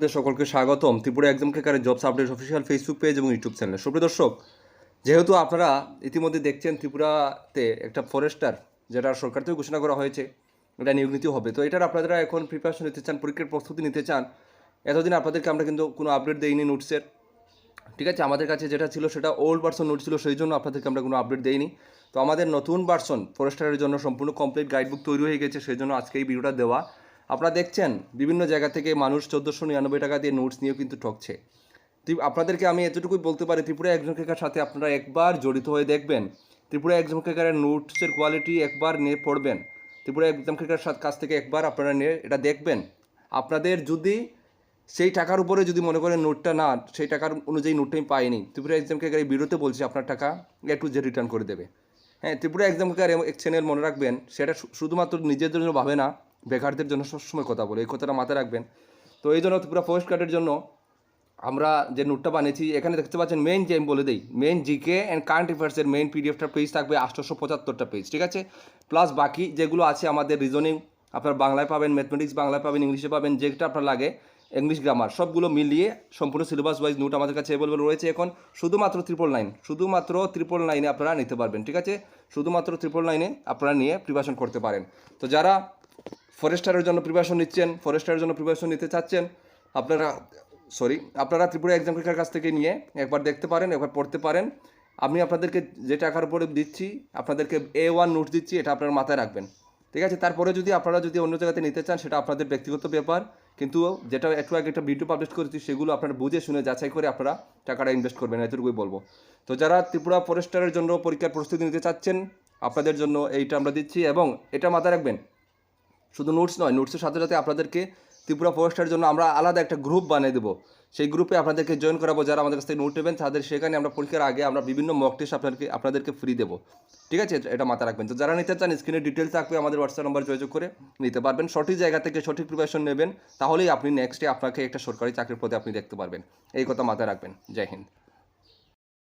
সকলকে স্বাগতম। Tripura exam ক্রেকারের jobs update official Facebook page এবং ইউটিউব চ্যানেল সুপ্রিয় দর্শক, যেহেতু আপনারা ইতিমধ্যে দেখছেন ত্রিপুরাতে একটা ফরেস্টার যেটা সরকার থেকে ঘোষণা করা হয়েছে, এটা নিয়োগ নীতি হবে। তো এটার আপনারা এখন প্রিপারেশন নিতে চান, পরীক্ষার প্রস্তুতি নিতে চান, এতদিন আপনাদেরকে আমরা কিন্তু কোনো আপডেট দেইনি নোটসের। ঠিক আছে, আমাদের কাছে যেটা ছিল সেটা ওল্ড ভার্সন নোট ছিল, সেই জন্য আপনাদেরকে আমরা কোনো আপডেট দেইনি। তো আমাদের নতুন ভার্সন ফরেস্টারের জন্য সম্পূর্ণ কমপ্লিট গাইডবুক তৈরি হয়ে গেছে, সেই জন্য আজকে এই ভিডিওটা দেওয়া। আপনারা দেখছেন বিভিন্ন জায়গা থেকে মানুষ চোদ্দোশো নিরানব্বই টাকা দিয়ে নোটস নিয়েও কিন্তু ঠকছে। আপনাদেরকে আমি এতটুকুই বলতে পারি, ত্রিপুরা একজন সাথে আপনারা একবার জড়িত হয়ে দেখবেন। ত্রিপুরা একজন নোটসের কোয়ালিটি একবার নিয়ে পড়বেন। ত্রিপুরা ক্রেকার সাথে কাছ থেকে একবার আপনারা নিয়ে এটা দেখবেন। আপনাদের যদি সেই টাকার উপরে যদি মনে করেন নোটটা না, সেই টাকার অনুযায়ী নোটটা আমি পাইনি, ত্রিপুরা এক্সাম এই বিরতে বলছি আপনার টাকা, এ টু জে রিটার্ন করে দেবে। হ্যাঁ ত্রিপুরা এক্সাম এক চ্যানেল মনে রাখবেন, সেটা শুধুমাত্র নিজের জন্য ভাবে না বেকারদের জন্য সবসময় কথা বলে, এই কথাটা মাথায় রাখবেন। তো এই জন্য ত্রিপুরা ফরেস্ট গার্ডের জন্য আমরা যে নোটটা বানিয়েছি, এখানে দেখতে পাচ্ছেন মেইন যে আমি বলে দিই মেইন জিকে অ্যান্ড কারেন্ট অ্যাফেয়ার্সের মেইন পিডিএফটা পেজ থাকবে আটশোশো পঁচাত্তরটা পেজ ঠিক আছে? প্লাস বাকি যেগুলো আছে আমাদের রিজনিং আপনার বাংলায় পাবেন ম্যাথমেটিক্স বাংলায় পাবেন, ইংলিশে পাবেন, যেটা আপনার লাগে ইংলিশ গ্রামার সবগুলো মিলিয়ে সম্পূর্ণ সিলেবাস ওয়াইজ নোট আমাদের কাছে অ্যাভেলেবল রয়েছে এখন, শুধুমাত্র ত্রিপল নাইন শুধুমাত্র ত্রিপল নাইনে আপনারা নিতে পারবেন, ঠিক আছে? শুধুমাত্র ত্রিপল নাইনে আপনারা নিয়ে প্রিপারেশন করতে পারেন। তো যারা ফরেস্টারের জন্য প্রিপারেশন নিচ্ছেন, ফরেস্টারের জন্য প্রিপারেশন নিতে চাচ্ছেন। আপনারা সরি আপনারা ত্রিপুরা এক্সাম ক্রেকার কাছ থেকে নিয়ে একবার দেখতে পারেন, একবার পড়তে পারেন। আমি আপনাদেরকে যে টাকার উপরে দিচ্ছি, আপনাদেরকে এ ওয়ান নোট দিচ্ছি, এটা আপনার মাথায় রাখবেন। ঠিক আছে? তারপরে যদি আপনারা যদি অন্য জায়গাতে নিতে চান, সেটা আপনাদের ব্যক্তিগত ব্যাপার। কিন্তু যেটা একটু আগে একটা ভিডিও পাবলিশ করেছি, সেগুলো আপনারা বুঝে শুনে যাচাই করে আপনারা টাকাটা ইনভেস্ট করবেন, এতটুকুই বলব। তো যারা ত্রিপুরা ফরেস্টারের জন্য পরীক্ষার প্রস্তুতি নিতে চাচ্ছেন, আপনাদের জন্য এইটা আমরা দিচ্ছি এবং এটা মাথায় রাখবেন শুধু নোটস নয় নোটসের সাথে সাথে আপনাদেরকে ত্রিপুরা ফরেস্টের জন্য আমরা আলাদা একটা গ্রুপ বানিয়ে দেবো। সেই গ্রুপে আপনাদেরকে জয়েন করাবো, যারা আমাদের কাছ থেকে নোট নেবেন, তাদের সেখানে আমরা পরীক্ষার আগে আমরা বিভিন্ন মক টেস্ট আপনাদেরকে আপনাদেরকে ফ্রি দেবো। ঠিক আছে? এটা- মাথায় রাখবেন। তো যারা নিতে চান স্ক্রিনে ডিটেলস থাকবে আমাদের হোয়াটসঅ্যাপ নম্বর যোগাযোগ করে নিতে পারবেন। সঠিক জায়গা থেকে সঠিক প্রিপারেশন নেবেন, তাহলেই আপনি নেক্সটে আপনাকে একটা সরকারি চাকরির পদে আপনি দেখতে পারবেন। এই কথা মাথায় রাখবেন। জয় হিন্দ।